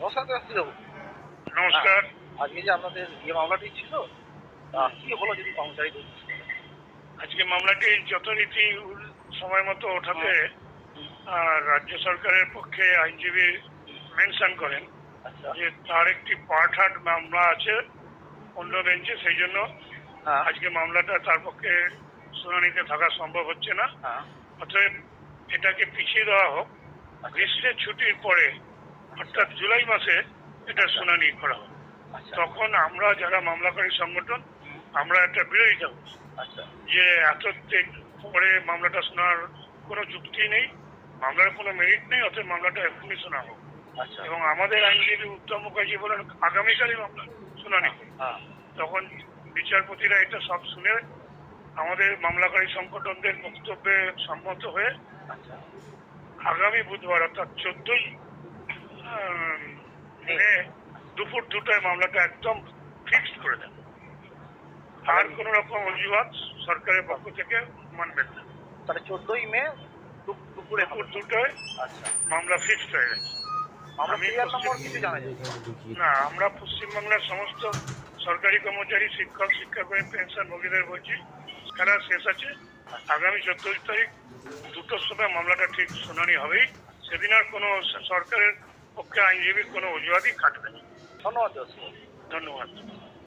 নমস্কার। দাসবাবু নমস্কার আজকে যে আপনাদের ইয়ে মামলাটি ছিল কি হলো যদি কর্মচারী আজকে মামলাটি যথারীতি সময় মতো ওঠাতে রাজ্য সরকারের পক্ষে আইনজীবী মেনশন করেন আচ্ছা। যে তার একটি পার্ট হার্ট মামলা আছে অন্য বেঞ্চে সেই জন্য হ্যাঁ। আজকে মামলাটা তার পক্ষে শুনানিতে থাকা সম্ভব হচ্ছে না। হ্যাঁ। অতএব এটাকে পিছিয়ে দেওয়া হোক। গ্রীষ্মের ছুটির পরে অর্থাৎ জুলাই মাসে এটা শুনানি করা হোক আচ্ছা। তখন আমরা যারা মামলাকারী সংগঠন আমরা একটা বিরোধিতা আচ্ছা। যে এত পরে মামলাটা শোনার কোনো যুক্তি নেই মামলার কোনো মেরিট নেই অতএব মামলাটা এখনই শোনা হোক। আচ্ছা। এবং আমাদের আইনজীবী উত্তম মুখার্জি বলেন আগামীকালই মামলা শুনানি হোক। হ্যাঁ। তখন বিচারপতিরা এটা সব শুনে আমাদের মামলাকারী সংগঠনদের বক্তব্যে সম্মত হয়ে আগামী বুধবার অর্থাৎ চোদ্দই দুপুর দুটায় মামলাটা একদম ফিক্সড করে দেন। আর কোন রকম অজুহাত সরকারের পক্ষ থেকে মানবেন না। তাহলে চোদ্দই মে দুপুরে দুপুর দুটায় আচ্ছা। মামলা ফিক্সড হয়ে গেছে। না আমরা পশ্চিমবাংলার সমস্ত সরকারি কর্মচারী শিক্ষক শিক্ষাকর্মী পেনশন ভোগীদের বলছি খেলা শেষ আছে। আগামী চোদ্দই তারিখ দুটোর সময় মামলাটা ঠিক শুনানি হবেই। সেদিন আর কোনো সরকারের পক্ষে আইনজীবী কোনো অজুহাতই খাটবে না। ধন্যবাদ ধন্যবাদ।